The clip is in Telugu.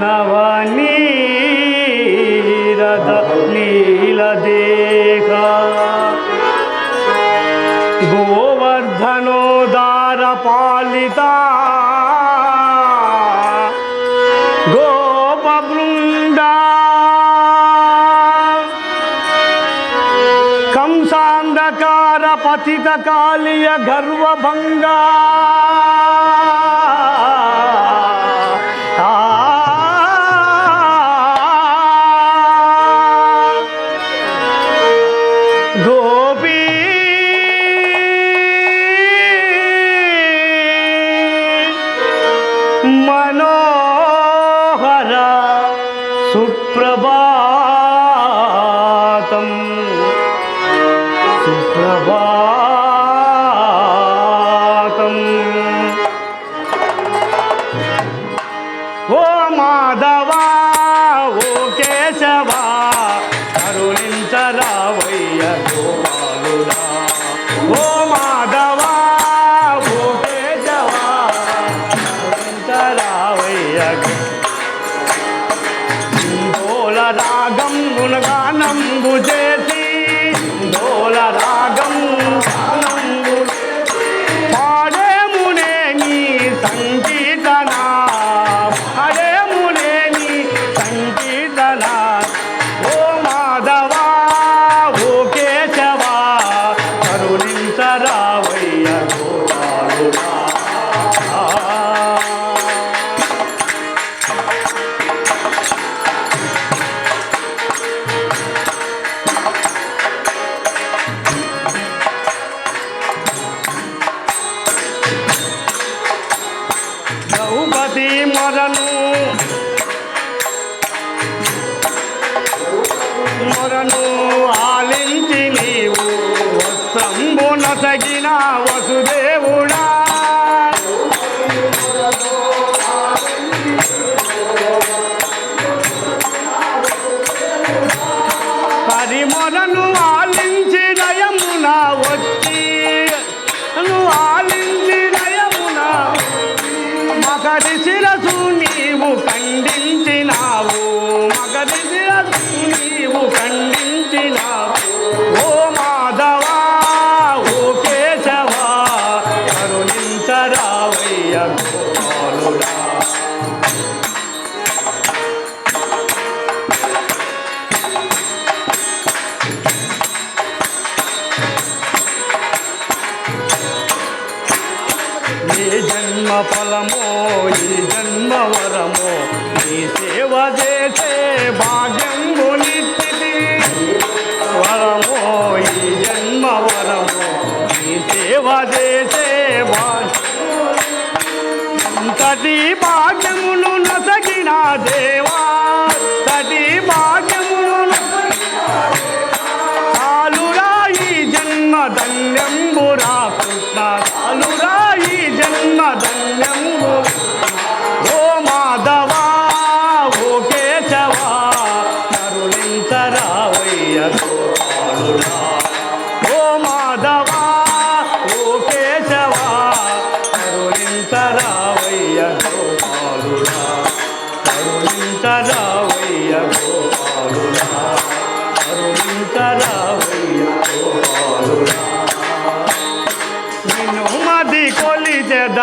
నవనీరద నీలదేహ గోవర్ధనోదార పాలిత గోపబృంద. కంసాంధకార పతిత కాళియ గర్వభంగా. પ્રભા రాగం గుణగానంబు చేసి డోల రాగం మరను ఆలించి నీవు వస్త్రంబు నొసగిన వసుదేవుడా. పరిమరను ఆలి ఫలమో ఈ జన్మవరమో నీ సేవ చేసే భాగ్యం నిత్తిది వరమో ఈ జన్మవరమో నీ సేవ చేసే భాగ్యం అంతటి భాగ్యములు నసగినాదే. కేశవా కరుణించరావయ్య గోపాలుడా? ఓ మాధవా ఓ కేశవా కరుణించరావయ్య గోపాలుడా? కరుణించరావయ్య గోపాలుడా? కరుణించరావయ్య గోపాలుడా? నిన్ను మది కొలిచెద